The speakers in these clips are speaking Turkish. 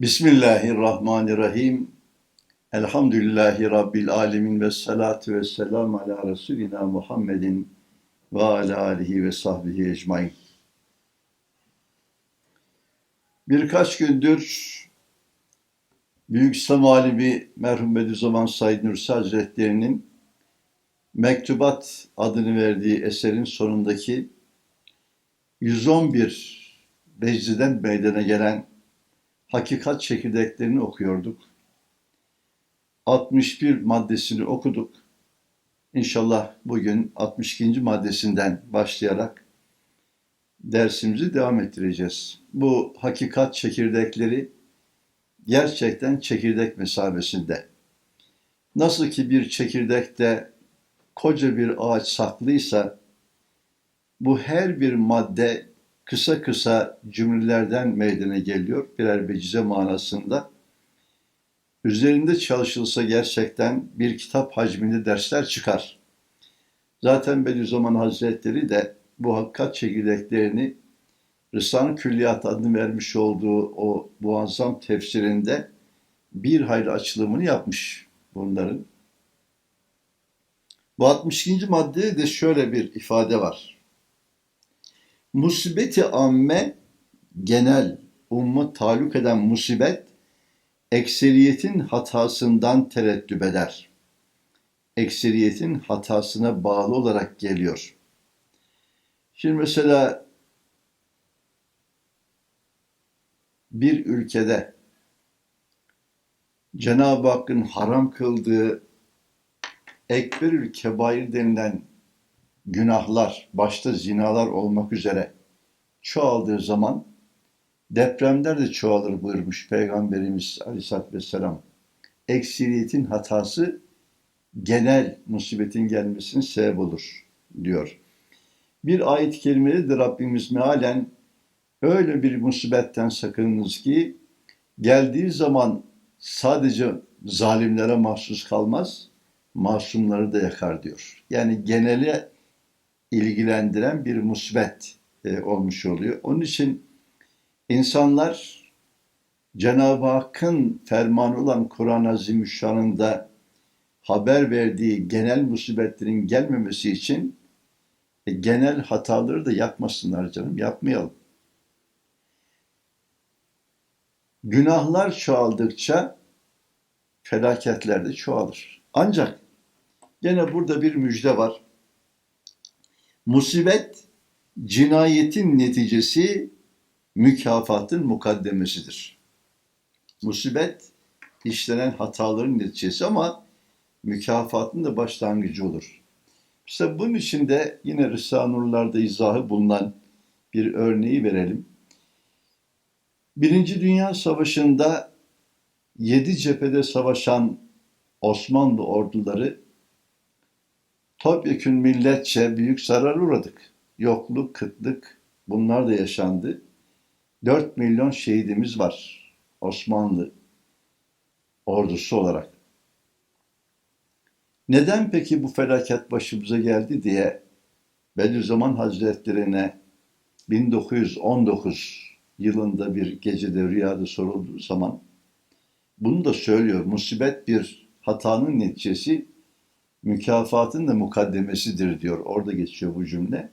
Bismillahirrahmanirrahim. Elhamdülillahi Rabbil alemin ve salatu ve selamu ala Resulina Muhammedin ve ala alihi ve sahbihi ecmain. Birkaç gündür Büyük İslam alimi merhum Bediüzzaman Said Nursi Hazretleri'nin Mektubat adını verdiği eserin sonundaki 111 Becdi'den meydana gelen hakikat çekirdeklerini okuyorduk. 61 maddesini okuduk. İnşallah bugün 62. maddesinden başlayarak dersimizi devam ettireceğiz. Bu hakikat çekirdekleri gerçekten çekirdek mesabesinde. Nasıl ki bir çekirdekte koca bir ağaç saklıysa bu her bir madde kısa kısa cümlelerden meydana geliyor birer becize manasında. Üzerinde çalışılsa gerçekten bir kitap hacminde dersler çıkar. Zaten Bediüzzaman Hazretleri de bu hakikat çekirdeklerini Rısan Külliyat adını vermiş olduğu o muazzam tefsirinde bir hayli açılımını yapmış bunların. Bu 62. maddede de şöyle bir ifade var musibeti amme genel umma taluk eden musibet ekseriyetin hatasından tereddüp eder. Ekseriyetin hatasına bağlı olarak geliyor. Şimdi mesela bir ülkede Cenab-ı Hakk'ın haram kıldığı ekberül kebair denilen günahlar, başta zinalar olmak üzere çoğaldığı zaman depremler de çoğalır buyurmuş Peygamberimiz Aleyhisselatü Vesselam. Eksiriyetin hatası genel musibetin gelmesinin sebep olur diyor. Bir ayet-i Rabbimiz mealen öyle bir musibetten sakınınız ki geldiği zaman sadece zalimlere mahsus kalmaz, masumları da yakar diyor. Yani genele ilgilendiren bir musibet e, olmuş oluyor. Onun için insanlar Cenab-ı Hakk'ın fermanı olan Kur'an-ı Azimüşşan'ında haber verdiği genel musibetlerin gelmemesi için e, genel hataları da yapmasınlar canım, yapmayalım. Günahlar çoğaldıkça felaketler de çoğalır. Ancak gene burada bir müjde var. Musibet cinayetin neticesi mükafatın mukaddemesidir. Musibet işlenen hataların neticesi ama mükafatın da başlangıcı olur. İşte bunun için de yine Rısa Nurlar'da izahı bulunan bir örneği verelim. Birinci Dünya Savaşı'nda yedi cephede savaşan Osmanlı orduları topyekün milletçe büyük zarar uğradık. Yokluk, kıtlık bunlar da yaşandı. 4 milyon şehidimiz var Osmanlı ordusu olarak. Neden peki bu felaket başımıza geldi diye Bediüzzaman Hazretlerine 1919 yılında bir gecede rüyada sorulduğu zaman bunu da söylüyor. Musibet bir hatanın neticesi mükafatın da mukaddemesidir diyor. Orada geçiyor bu cümle.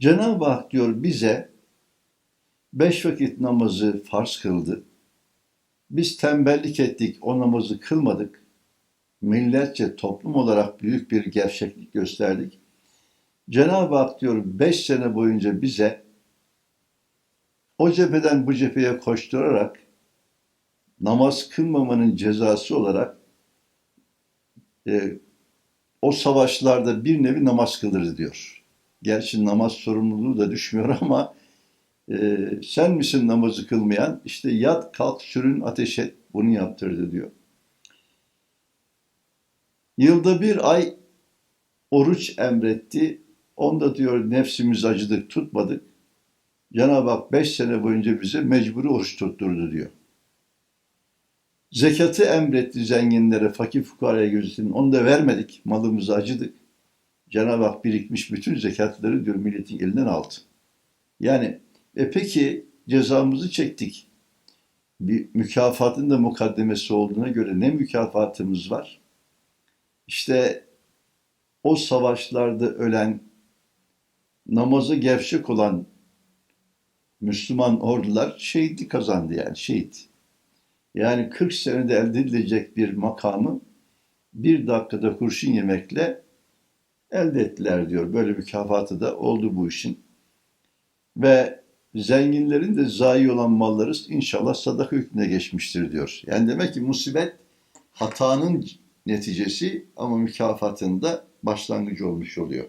Cenab-ı Hak diyor bize beş vakit namazı farz kıldı. Biz tembellik ettik, o namazı kılmadık. Milletçe toplum olarak büyük bir gevşeklik gösterdik. Cenab-ı Hak diyor beş sene boyunca bize o cepheden bu cepheye koşturarak namaz kılmamanın cezası olarak e, o savaşlarda bir nevi namaz kılırız diyor. Gerçi namaz sorumluluğu da düşmüyor ama e, sen misin namazı kılmayan? İşte yat, kalk, sürün, ateş et. Bunu yaptırdı diyor. Yılda bir ay oruç emretti. Onda diyor nefsimiz acıdık, tutmadık. Cenab-ı Hak beş sene boyunca bize mecburi oruç tutturdu diyor. Zekatı emretti zenginlere, fakir fukaraya gözetin. Onu da vermedik. Malımızı acıdık. Cenab-ı Hak birikmiş bütün zekatları diyor milletin elinden aldı. Yani e peki cezamızı çektik. bir mükafatın da mukaddemesi olduğuna göre ne mükafatımız var? İşte o savaşlarda ölen, namazı gevşek olan Müslüman ordular şehitli kazandı yani şehit. Yani 40 senede elde edilecek bir makamı bir dakikada kurşun yemekle elde ettiler diyor. Böyle mükafatı da oldu bu işin. Ve zenginlerin de zayi olan malları inşallah sadaka hükmüne geçmiştir diyor. Yani demek ki musibet hatanın neticesi ama mükafatında başlangıcı olmuş oluyor.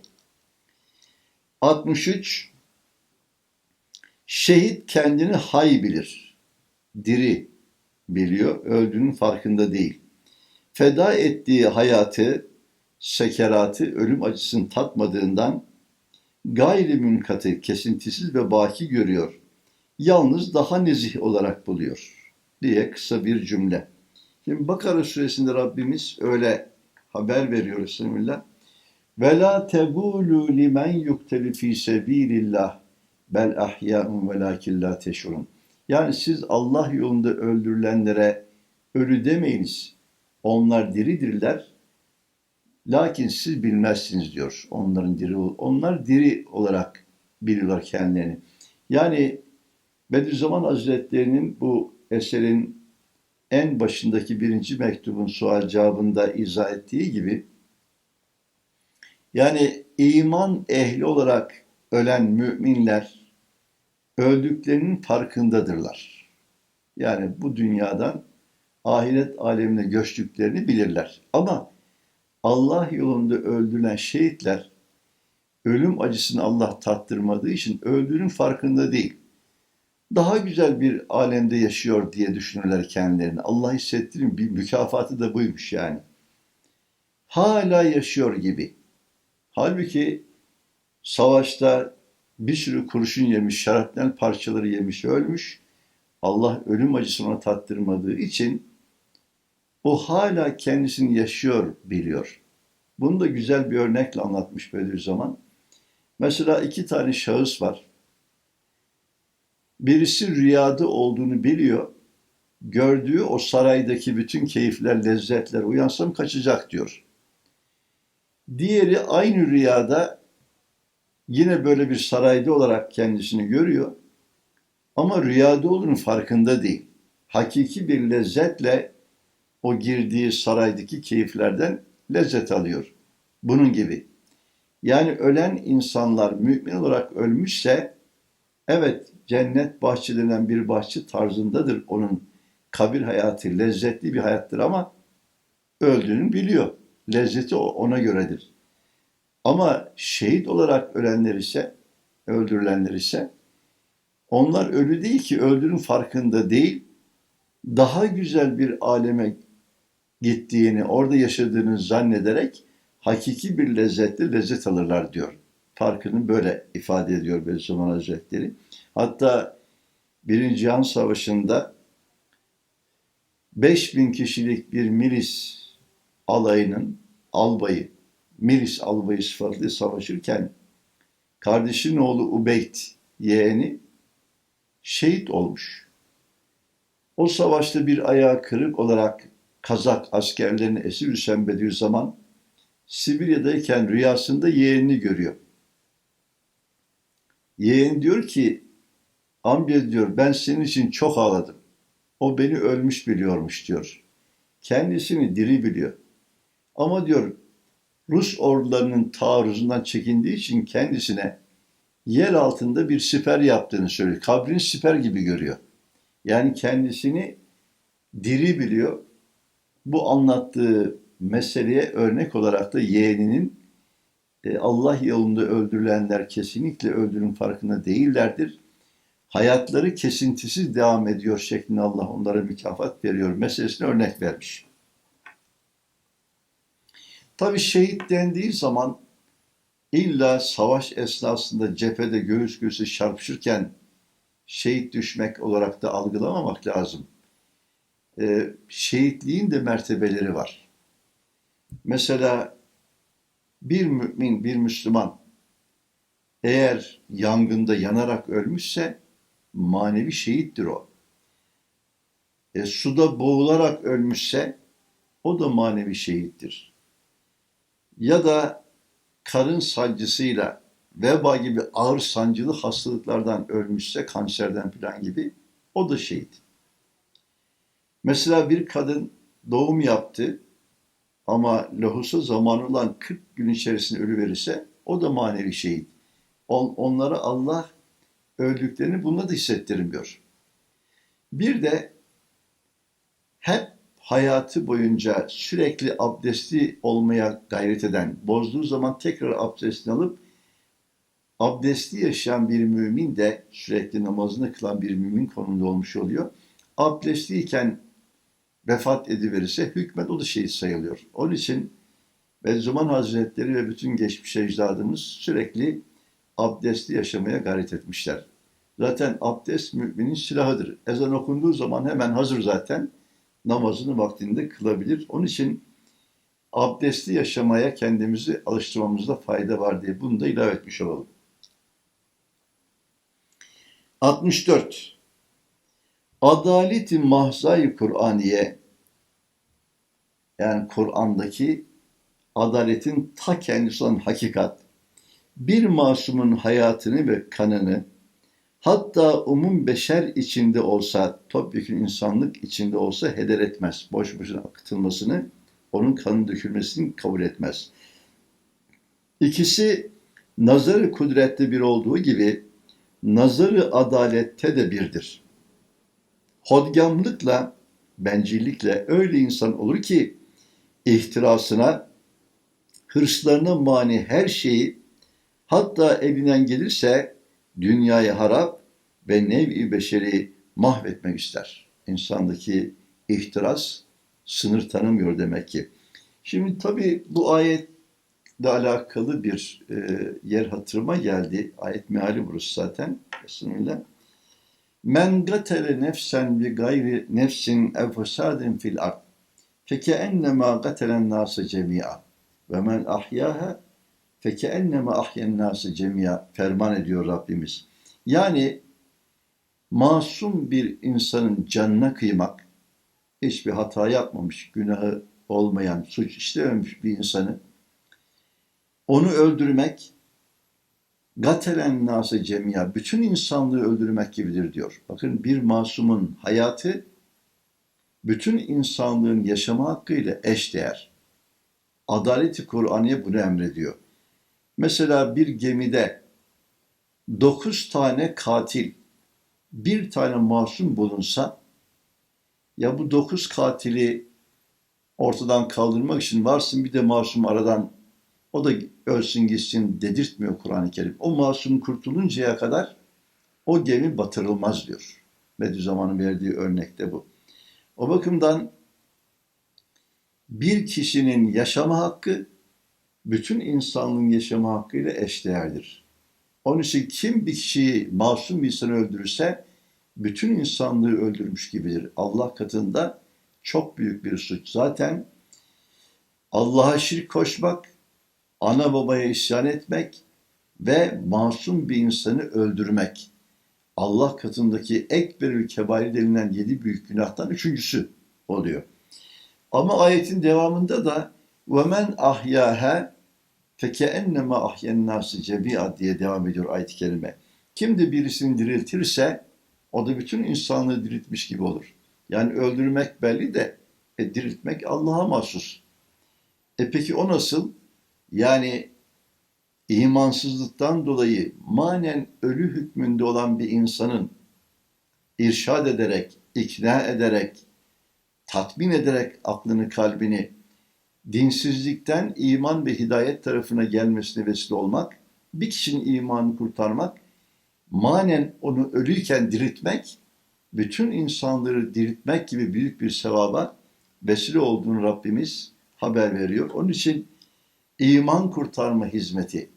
63 Şehit kendini hay bilir. Diri biliyor, öldüğünün farkında değil. Feda ettiği hayatı, sekeratı, ölüm acısını tatmadığından gayri münkatı, kesintisiz ve baki görüyor. Yalnız daha nezih olarak buluyor diye kısa bir cümle. Şimdi Bakara suresinde Rabbimiz öyle haber veriyor Bismillah. Ve la tegulu limen yukteli fi sebilillah bel ahya'un velakin la teşurun. Yani siz Allah yolunda öldürülenlere ölü demeyiniz. Onlar diridirler. Lakin siz bilmezsiniz diyor. Onların diri onlar diri olarak biliyorlar kendilerini. Yani Bediüzzaman Hazretleri'nin bu eserin en başındaki birinci mektubun sual cevabında izah ettiği gibi yani iman ehli olarak ölen müminler öldüklerinin farkındadırlar. Yani bu dünyadan ahiret alemine göçtüklerini bilirler. Ama Allah yolunda öldürülen şehitler ölüm acısını Allah tattırmadığı için öldüğünün farkında değil. Daha güzel bir alemde yaşıyor diye düşünürler kendilerini. Allah hissettirin bir mükafatı da buymuş yani. Hala yaşıyor gibi. Halbuki savaşta bir sürü kurşun yemiş, şarapnel parçaları yemiş, ölmüş. Allah ölüm acısını ona tattırmadığı için o hala kendisini yaşıyor biliyor. Bunu da güzel bir örnekle anlatmış Bediüzzaman. Mesela iki tane şahıs var. Birisi rüyada olduğunu biliyor. Gördüğü o saraydaki bütün keyifler, lezzetler uyansam kaçacak diyor. Diğeri aynı rüyada yine böyle bir sarayda olarak kendisini görüyor. Ama rüyada olduğunun farkında değil. Hakiki bir lezzetle o girdiği saraydaki keyiflerden lezzet alıyor. Bunun gibi. Yani ölen insanlar mümin olarak ölmüşse evet cennet bahçelerinden bir bahçe tarzındadır onun kabir hayatı lezzetli bir hayattır ama öldüğünü biliyor. Lezzeti ona göredir. Ama şehit olarak ölenler ise, öldürülenler ise onlar ölü değil ki öldüğünün farkında değil, daha güzel bir aleme gittiğini, orada yaşadığını zannederek hakiki bir lezzetle lezzet alırlar diyor. Farkını böyle ifade ediyor Bediüzzaman Hazretleri. Hatta Birinci Cihan Savaşı'nda 5000 kişilik bir milis alayının albayı, milis albayı sıfatlı savaşırken kardeşinin oğlu Ubeyt yeğeni şehit olmuş. O savaşta bir ayağı kırık olarak Kazak askerlerini esir düşen Bediüzzaman Sibirya'dayken rüyasında yeğenini görüyor. Yeğen diyor ki amca diyor ben senin için çok ağladım. O beni ölmüş biliyormuş diyor. Kendisini diri biliyor. Ama diyor Rus ordularının taarruzundan çekindiği için kendisine yer altında bir siper yaptığını söylüyor. Kabrin siper gibi görüyor. Yani kendisini diri biliyor. Bu anlattığı meseleye örnek olarak da yeğeninin e, Allah yolunda öldürülenler kesinlikle öldürün farkında değillerdir. Hayatları kesintisiz devam ediyor şeklinde Allah onlara mükafat veriyor meselesine örnek vermiş. Tabi şehit dendiği zaman illa savaş esnasında cephede göğüs göğüse çarpışırken şehit düşmek olarak da algılamamak lazım. Ee, şehitliğin de mertebeleri var. Mesela bir mümin, bir Müslüman eğer yangında yanarak ölmüşse manevi şehittir o. e, suda boğularak ölmüşse o da manevi şehittir. Ya da karın sancısıyla veba gibi ağır sancılı hastalıklardan ölmüşse kanserden falan gibi o da şehit. Mesela bir kadın doğum yaptı ama lohusa zamanı olan 40 gün içerisinde ölü verirse o da manevi şehit. On, onlara Allah öldüklerini bununla da hissettirmiyor. Bir de hep hayatı boyunca sürekli abdestli olmaya gayret eden, bozduğu zaman tekrar abdestini alıp abdestli yaşayan bir mümin de sürekli namazını kılan bir mümin konumunda olmuş oluyor. Abdestliyken vefat ediverirse hükmet o da şehit sayılıyor. Onun için Bediüzzaman Hazretleri ve bütün geçmiş ecdadımız sürekli abdestli yaşamaya gayret etmişler. Zaten abdest müminin silahıdır. Ezan okunduğu zaman hemen hazır zaten namazını vaktinde kılabilir. Onun için abdestli yaşamaya kendimizi alıştırmamızda fayda var diye bunu da ilave etmiş olalım. 64. Adaleti mahzayı Kur'aniye yani Kur'an'daki adaletin ta kendisi olan hakikat bir masumun hayatını ve kanını hatta umum beşer içinde olsa, topyekun insanlık içinde olsa heder etmez. Boş boşuna akıtılmasını, onun kanı dökülmesini kabul etmez. İkisi nazarı kudretli bir olduğu gibi nazarı adalette de birdir. Hodgamlıkla, bencillikle öyle insan olur ki ihtirasına, hırslarına mani her şeyi hatta elinden gelirse dünyayı harap ve nev-i beşeri mahvetmek ister. İnsandaki ihtiras sınır tanımıyor demek ki. Şimdi tabi bu ayetle alakalı bir e, yer hatırıma geldi. Ayet meali burası zaten. Bismillah. Men gatele nefsen bi gayri nefsin ev fesadin fil ard. Feke ennema gatelen nase cemi'a. Ve men ahyaha feke ennema ahyen nase cemi'a. Ferman ediyor Rabbimiz. Yani masum bir insanın canına kıymak, hiçbir hata yapmamış, günahı olmayan, suç işlememiş bir insanı, onu öldürmek, gatelen nase cemiya, bütün insanlığı öldürmek gibidir diyor. Bakın bir masumun hayatı, bütün insanlığın yaşama hakkıyla eşdeğer. Adaleti Kur'an'ya bunu emrediyor. Mesela bir gemide dokuz tane katil, bir tane masum bulunsa, ya bu dokuz katili ortadan kaldırmak için varsın bir de masum aradan o da ölsün gitsin dedirtmiyor Kur'an-ı Kerim. O masum kurtuluncaya kadar o gemi batırılmaz diyor. Bediüzzaman'ın verdiği örnekte bu. O bakımdan bir kişinin yaşama hakkı bütün insanlığın yaşama hakkıyla eşdeğerdir. Onun için kim bir kişiyi masum bir insanı öldürürse bütün insanlığı öldürmüş gibidir. Allah katında çok büyük bir suç. Zaten Allah'a şirk koşmak, ana babaya isyan etmek ve masum bir insanı öldürmek. Allah katındaki ekberül kebair denilen yedi büyük günahtan üçüncüsü oluyor. Ama ayetin devamında da وَمَنْ أَحْيَاهَا فَكَاَنَّمَا اَحْيَا النَّاسِ جَبِيعًا diye devam ediyor ayet-i kerime. Kim de birisini diriltirse o da bütün insanlığı diriltmiş gibi olur. Yani öldürmek belli de e, diriltmek Allah'a mahsus. E peki o nasıl? Yani imansızlıktan dolayı manen ölü hükmünde olan bir insanın irşad ederek, ikna ederek, tatmin ederek aklını, kalbini dinsizlikten iman ve hidayet tarafına gelmesine vesile olmak, bir kişinin imanını kurtarmak, manen onu ölüyken diriltmek, bütün insanları diriltmek gibi büyük bir sevaba vesile olduğunu Rabbimiz haber veriyor. Onun için iman kurtarma hizmeti,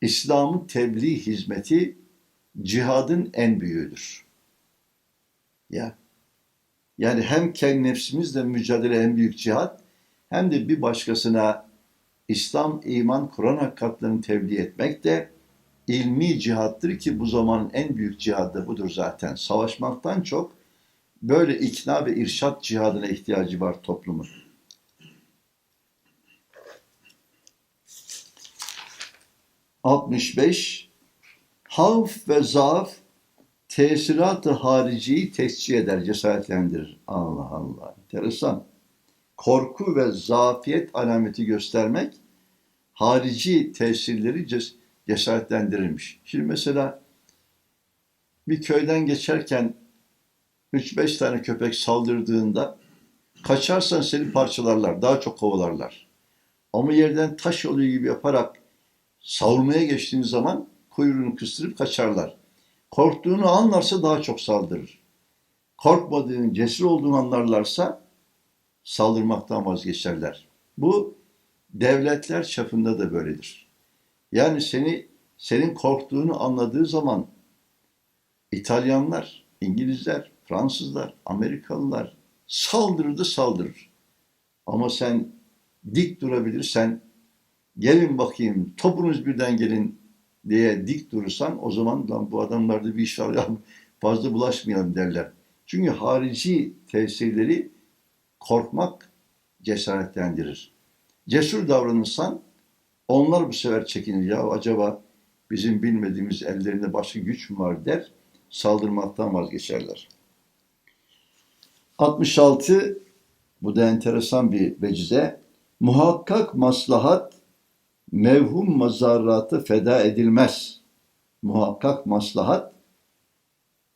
İslam'ın tebliğ hizmeti cihadın en büyüğüdür. Ya. Yani hem kendi nefsimizle mücadele en büyük cihat hem de bir başkasına İslam, iman, Kur'an hakikatlerini tebliğ etmek de ilmi cihattır ki bu zamanın en büyük cihadı budur zaten. Savaşmaktan çok Böyle ikna ve irşat cihadına ihtiyacı var toplumun. Altmış beş Havf ve zaaf tesirat-ı hariciyi tescih eder, cesaretlendirir. Allah Allah. Enteresan. Korku ve zafiyet alameti göstermek harici tesirleri ces- cesaretlendirirmiş. Şimdi mesela bir köyden geçerken 3-5 tane köpek saldırdığında kaçarsan seni parçalarlar, daha çok kovalarlar. Ama yerden taş yolu gibi yaparak savurmaya geçtiğin zaman kuyruğunu kıstırıp kaçarlar. Korktuğunu anlarsa daha çok saldırır. Korkmadığın, cesur olduğunu anlarlarsa saldırmaktan vazgeçerler. Bu devletler çapında da böyledir. Yani seni senin korktuğunu anladığı zaman İtalyanlar, İngilizler, Fransızlar, Amerikalılar saldırır da saldırır. Ama sen dik durabilirsen gelin bakayım topunuz birden gelin diye dik durursan o zaman lan bu adamlarda bir iş var ya fazla bulaşmayalım derler. Çünkü harici tesirleri korkmak cesaretlendirir. Cesur davranırsan onlar bu sefer çekinir. Ya acaba bizim bilmediğimiz ellerinde başka güç mü var der. Saldırmaktan vazgeçerler. 66 bu da enteresan bir vecize. Muhakkak maslahat mevhum mazarratı feda edilmez. Muhakkak maslahat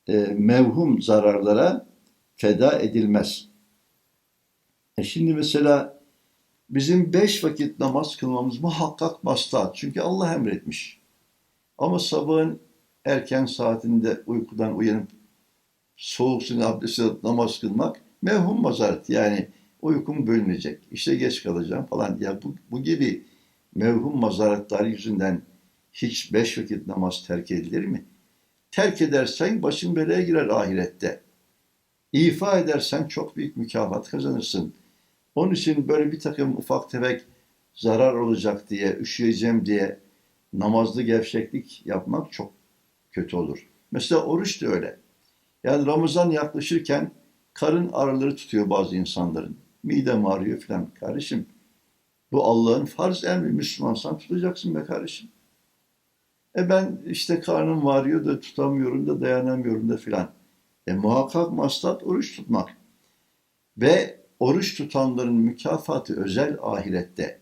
e, mevhum zararlara feda edilmez. E şimdi mesela bizim beş vakit namaz kılmamız muhakkak maslahat. Çünkü Allah emretmiş. Ama sabahın erken saatinde uykudan uyanıp soğuk suyun abdest alıp namaz kılmak mevhum mazaret. Yani uykum bölünecek, işte geç kalacağım falan. Ya bu, bu gibi mevhum mazaretler yüzünden hiç beş vakit namaz terk edilir mi? Terk edersen başın belaya girer ahirette. İfa edersen çok büyük mükafat kazanırsın. Onun için böyle bir takım ufak tefek zarar olacak diye, üşüyeceğim diye namazlı gevşeklik yapmak çok kötü olur. Mesela oruç da öyle. Yani Ramazan yaklaşırken karın ağrıları tutuyor bazı insanların. Midem ağrıyor falan. Kardeşim bu Allah'ın farz emri. Müslümansan tutacaksın be kardeşim. E ben işte karnım varıyor da tutamıyorum da dayanamıyorum da filan. E muhakkak maslat oruç tutmak. Ve oruç tutanların mükafatı özel ahirette.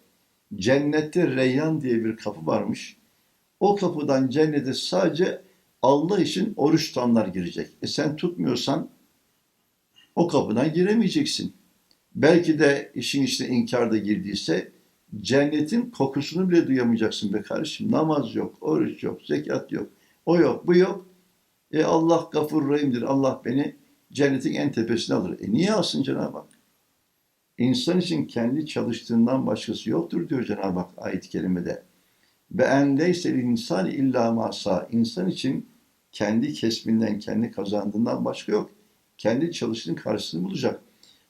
Cennette Reyyan diye bir kapı varmış. O kapıdan cennete sadece Allah için oruç tutanlar girecek. E sen tutmuyorsan o kapıdan giremeyeceksin. Belki de işin içine inkar da girdiyse cennetin kokusunu bile duyamayacaksın be kardeşim. Namaz yok, oruç yok, zekat yok, o yok, bu yok. E Allah gafur rahimdir. Allah beni cennetin en tepesine alır. E niye alsın Cenab-ı Hak? İnsan için kendi çalıştığından başkası yoktur diyor Cenab-ı Hak ayet-i kerimede. Ve en leysel insan illa masa. İnsan için kendi kesbinden, kendi kazandığından başka yok. Kendi çalıştığının karşısını bulacak.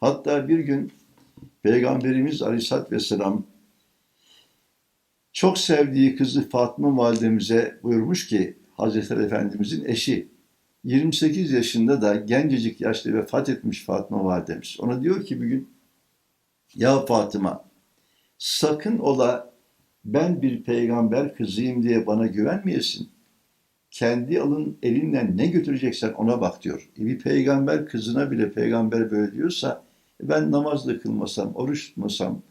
Hatta bir gün Peygamberimiz Aleyhisselatü Vesselam çok sevdiği kızı Fatma validemize buyurmuş ki Hazreti Efendimizin eşi 28 yaşında da gencecik yaşta vefat etmiş Fatma validemiz. Ona diyor ki bir gün ya Fatıma sakın ola ben bir peygamber kızıyım diye bana güvenmeyesin. Kendi alın elinden ne götüreceksen ona bak diyor. E bir peygamber kızına bile peygamber böyle diyorsa e ben namaz da kılmasam, oruç tutmasam,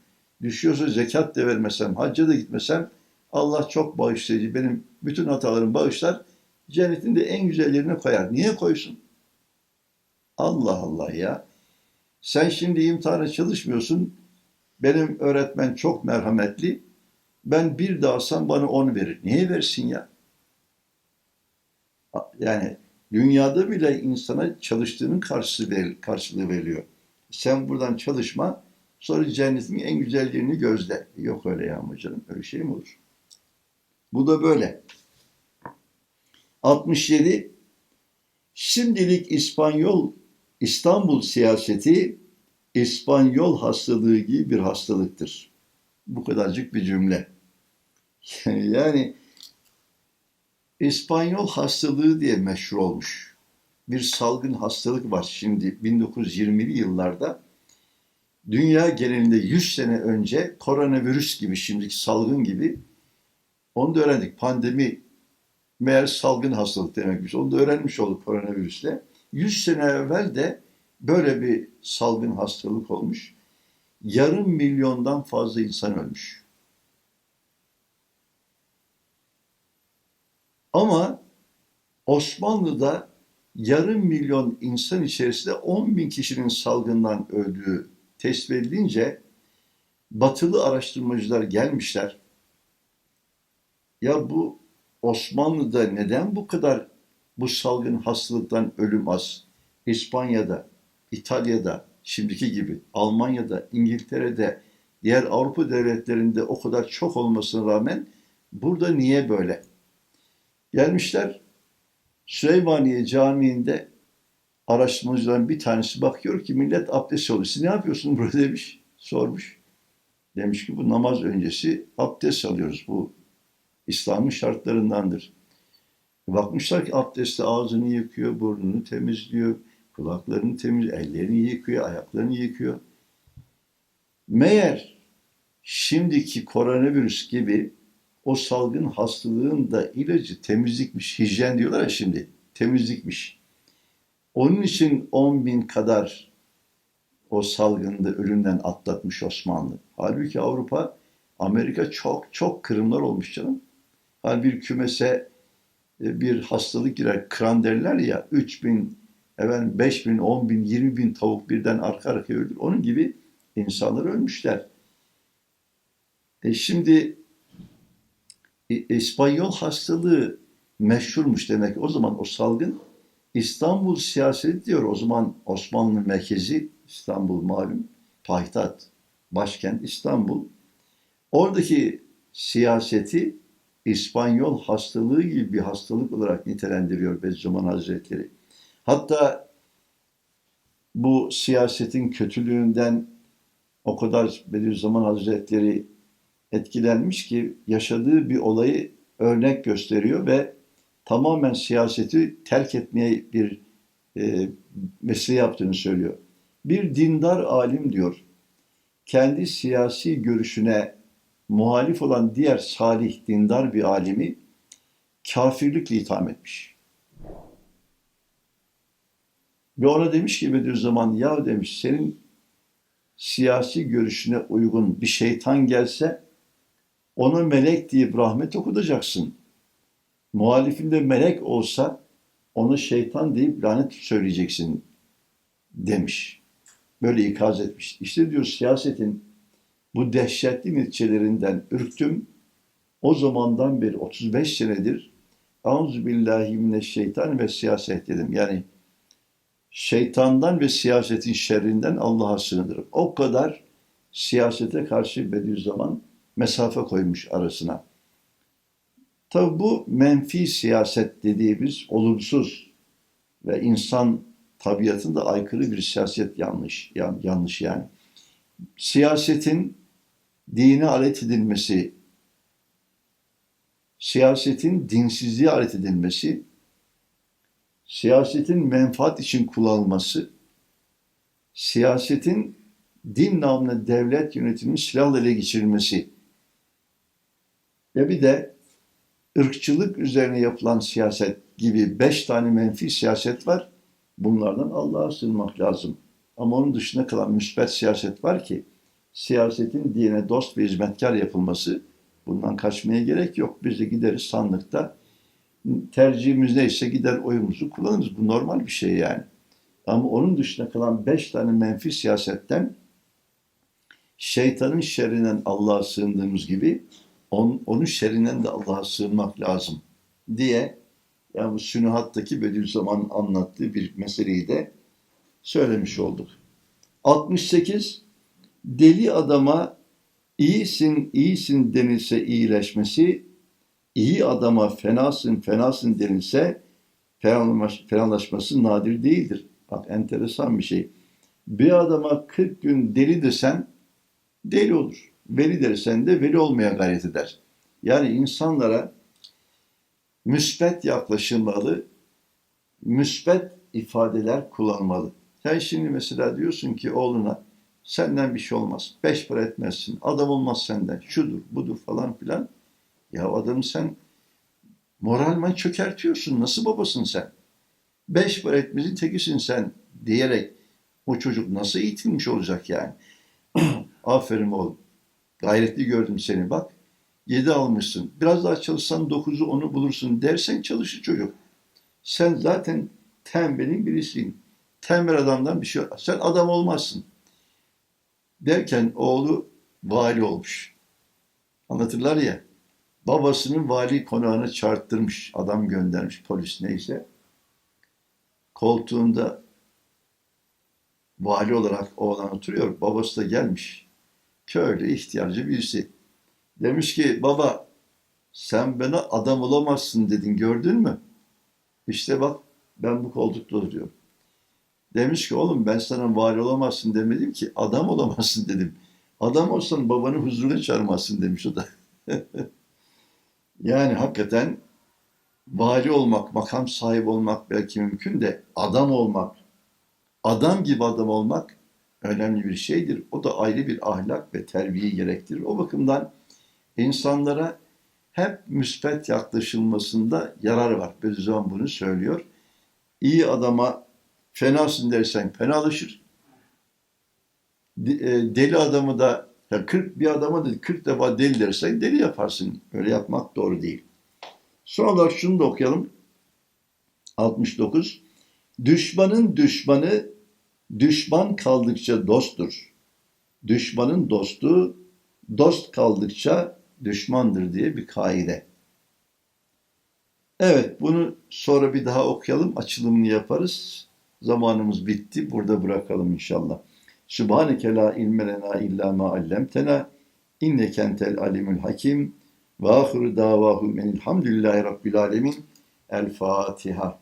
düşüyorsa zekat da vermesem, hacca da gitmesem Allah çok bağışlayıcı. Benim bütün hatalarımı bağışlar. Cennetin de en güzel yerine koyar. Niye koysun? Allah Allah ya. Sen şimdi imtihana çalışmıyorsun. Benim öğretmen çok merhametli. Ben bir dağsam bana on verir. Niye versin ya? Yani dünyada bile insana çalıştığının karşılığı, karşılığı veriliyor. Sen buradan çalışma, sonra cennetin en güzel yerini gözle. Yok öyle ya canım, öyle şey mi olur? Bu da böyle. 67. Şimdilik İspanyol, İstanbul siyaseti İspanyol hastalığı gibi bir hastalıktır. Bu kadarcık bir cümle. Yani İspanyol hastalığı diye meşhur olmuş. bir salgın hastalık var şimdi 1920'li yıllarda. Dünya genelinde 100 sene önce koronavirüs gibi şimdiki salgın gibi onu da öğrendik. Pandemi meğer salgın hastalık demekmiş. Onu da öğrenmiş olduk koronavirüsle. 100 sene evvel de böyle bir salgın hastalık olmuş. Yarım milyondan fazla insan ölmüş. Ama Osmanlı'da yarım milyon insan içerisinde 10 bin kişinin salgından öldüğü tespit edilince batılı araştırmacılar gelmişler. Ya bu Osmanlı'da neden bu kadar bu salgın hastalıktan ölüm az? İspanya'da, İtalya'da, şimdiki gibi, Almanya'da, İngiltere'de, diğer Avrupa devletlerinde o kadar çok olmasına rağmen burada niye böyle? Gelmişler Süleymaniye Camii'nde araştırmacıların bir tanesi bakıyor ki millet abdest alıyor. Siz ne yapıyorsunuz burada demiş, sormuş. Demiş ki bu namaz öncesi abdest alıyoruz. Bu İslam'ın şartlarındandır. Bakmışlar ki abdestte ağzını yıkıyor, burnunu temizliyor, kulaklarını temizliyor, ellerini yıkıyor, ayaklarını yıkıyor. Meğer şimdiki koronavirüs gibi o salgın hastalığın da ilacı temizlikmiş, hijyen diyorlar ya şimdi, temizlikmiş. Onun için 10 bin kadar o salgında ölümden atlatmış Osmanlı. Halbuki Avrupa, Amerika çok çok kırımlar olmuş canım. Hani bir kümese bir hastalık girer, kran derler ya, 3 bin, efendim 5 bin, 10 bin, 20 bin tavuk birden arka arkaya ölür. Onun gibi insanlar ölmüşler. E şimdi İspanyol hastalığı meşhurmuş demek. O zaman o salgın İstanbul siyaseti diyor. O zaman Osmanlı merkezi İstanbul malum. Payitaht, başkent İstanbul. Oradaki siyaseti İspanyol hastalığı gibi bir hastalık olarak nitelendiriyor Bediüzzaman Hazretleri. Hatta bu siyasetin kötülüğünden o kadar Bediüzzaman Hazretleri etkilenmiş ki yaşadığı bir olayı örnek gösteriyor ve tamamen siyaseti terk etmeye bir e, mesele yaptığını söylüyor. Bir dindar alim diyor, kendi siyasi görüşüne muhalif olan diğer salih, dindar bir alimi kafirlikle itham etmiş. Ve ona demiş ki Bediüzzaman, ya demiş senin siyasi görüşüne uygun bir şeytan gelse onu melek deyip rahmet okutacaksın. Muhalifinde melek olsa onu şeytan deyip lanet söyleyeceksin demiş. Böyle ikaz etmiş. İşte diyor siyasetin bu dehşetli neticelerinden ürktüm. O zamandan beri 35 senedir Auzu billahi mineşşeytan ve siyaset dedim. Yani şeytandan ve siyasetin şerrinden Allah'a sığınırım. O kadar siyasete karşı Bediüzzaman mesafe koymuş arasına. Tabi bu menfi siyaset dediğimiz olumsuz ve insan tabiatında aykırı bir siyaset yanlış. Yani yanlış yani. Siyasetin dine alet edilmesi, siyasetin dinsizliğe alet edilmesi, siyasetin menfaat için kullanılması, siyasetin din namına devlet yönetiminin silahla ele geçirilmesi ve bir de ırkçılık üzerine yapılan siyaset gibi beş tane menfi siyaset var. Bunlardan Allah'a sığınmak lazım. Ama onun dışında kalan müsbet siyaset var ki siyasetin dine dost ve hizmetkar yapılması bundan kaçmaya gerek yok. Biz de gideriz sandıkta tercihimiz neyse gider oyumuzu kullanırız. Bu normal bir şey yani. Ama onun dışında kalan beş tane menfi siyasetten şeytanın şerrinden Allah'a sığındığımız gibi on, onun şerrinden de Allah'a sığınmak lazım diye yani bu Sünuhat'taki Bediüzzaman'ın anlattığı bir meseleyi de söylemiş olduk. 68 deli adama iyisin iyisin denilse iyileşmesi, iyi adama fenasın fenasın denilse fenalaşması nadir değildir. Bak enteresan bir şey. Bir adama 40 gün deli desen deli olur. Veli dersen de veli olmaya gayret eder. Yani insanlara müsbet yaklaşılmalı, müsbet ifadeler kullanmalı. Sen şimdi mesela diyorsun ki oğluna senden bir şey olmaz. Beş para etmezsin. Adam olmaz senden. Şudur, budur falan filan. Ya adamı sen moralman çökertiyorsun. Nasıl babasın sen? Beş para etmezin tekisin sen diyerek o çocuk nasıl eğitilmiş olacak yani? Aferin oğlum. Gayretli gördüm seni bak. Yedi almışsın. Biraz daha çalışsan dokuzu onu bulursun dersen çalışır çocuk. Sen zaten tembelin birisin. Tembel adamdan bir şey Sen adam olmazsın. Derken oğlu vali olmuş. Anlatırlar ya. Babasının vali konağını çarptırmış. Adam göndermiş polis neyse. Koltuğunda vali olarak oğlan oturuyor. Babası da gelmiş. Köylü ihtiyarcı birisi. Demiş ki baba sen bana adam olamazsın dedin gördün mü? İşte bak ben bu koltukta oturuyorum. Demiş ki oğlum ben sana vali olamazsın demedim ki adam olamazsın dedim. Adam olsan babanı huzuruna çağırmazsın demiş o da. yani hakikaten vali olmak, makam sahibi olmak belki mümkün de adam olmak, adam gibi adam olmak önemli bir şeydir. O da ayrı bir ahlak ve terbiye gerektirir. O bakımdan insanlara hep müspet yaklaşılmasında yarar var. Bediüzzaman bunu söylüyor. İyi adama fenasın dersen fenalaşır. E, Deli adamı da ya 40 bir adama da 40 defa deli dersen deli yaparsın. Öyle yapmak doğru değil. Son olarak şunu da okuyalım. 69. Düşmanın düşmanı düşman kaldıkça dosttur. Düşmanın dostu dost kaldıkça düşmandır diye bir kaide. Evet, bunu sonra bir daha okuyalım, açılımını yaparız. Zamanımız bitti, burada bırakalım inşallah. Sübhaneke la ilme lena illa ma allamtena inneke entel alimul hakim ve ahiru davahum enilhamdülillahi rabbil alemin. El Fatiha.